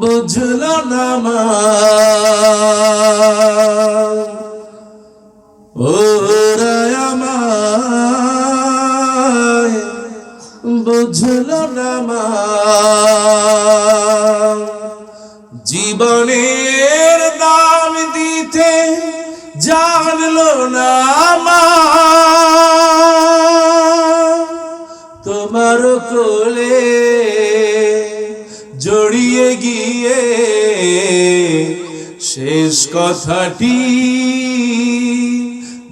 বুঝল না মা। ওরায়ামাই বুঝল না মা। জীবনের দাম দিতে জানলো না মা। তোমার কোলে জড়িয়ে গিয়ে শেষ কথাটি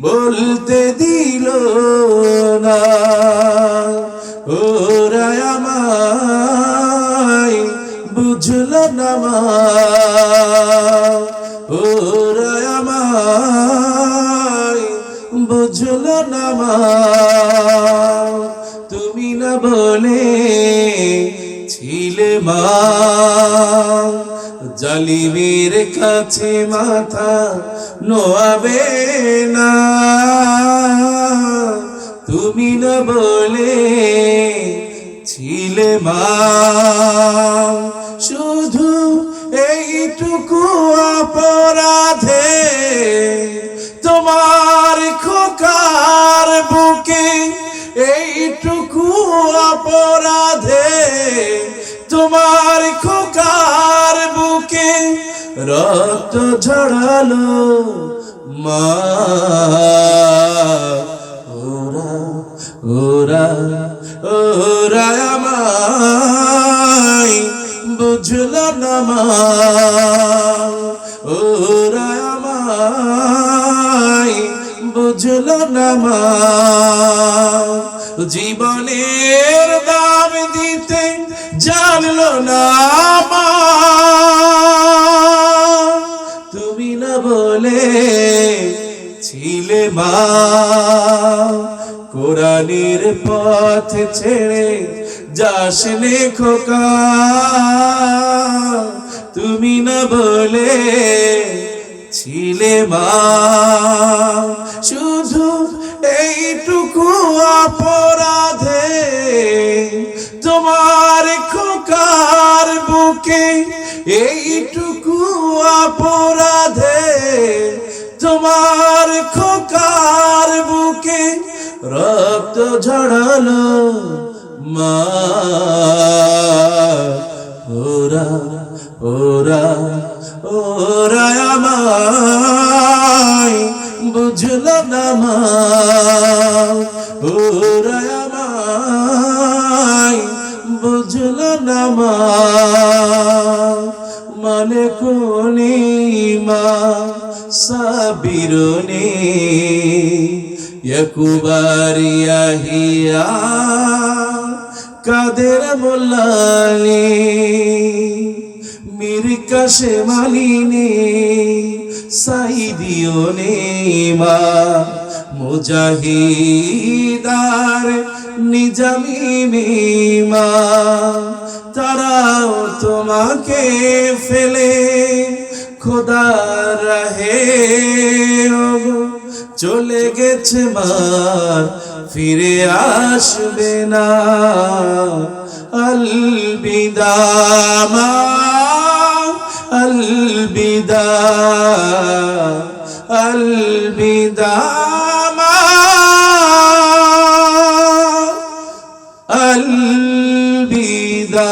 বলতে দিল না। ওরা আমায় বুঝল না মা। ওরা বুঝল না মা। না বলে ছিল মা। কাছে মাথা নোয়াবে না। তুমি না বলে ছিল মা। অপরাধে তোমার খোকার বুকে রক্ত ঝড়ালো মা। ওরা ওরা ওরা আমায় বুঝল না মা। বুঝল না মা। জীবনের দাম দিতে জানলো না তুমি না বলে ছিলে মা। কোরআনের পথ ছেড়ে যাস খোকা। তুমি না বলে ছিলে মা। শুধু এইটুকু অপরাধে তোমার খোকার বুকে এইটুকু অপরাধে তোমার খোকার বুকে রক্ত ঝড়ালো মা। ওরা ওরা ওরা আমায় বুঝল না মা। ওরা আমায় বুঝল না মা। মানে কোনি মা, সাবিরুনি ইয়াকুবারিয়া হিয়া কাদের মোল্লানি? মীর কাশে মালিনী সাইদিও নে মা, মুজাহিদার নিজামি মা তারাও তোমাকে ফেলে, খোদা রাহে চলে গেছে মা ফিরে আসবে না। আলবিদা মা আলবিদা আলবিদা মা আলবিদা।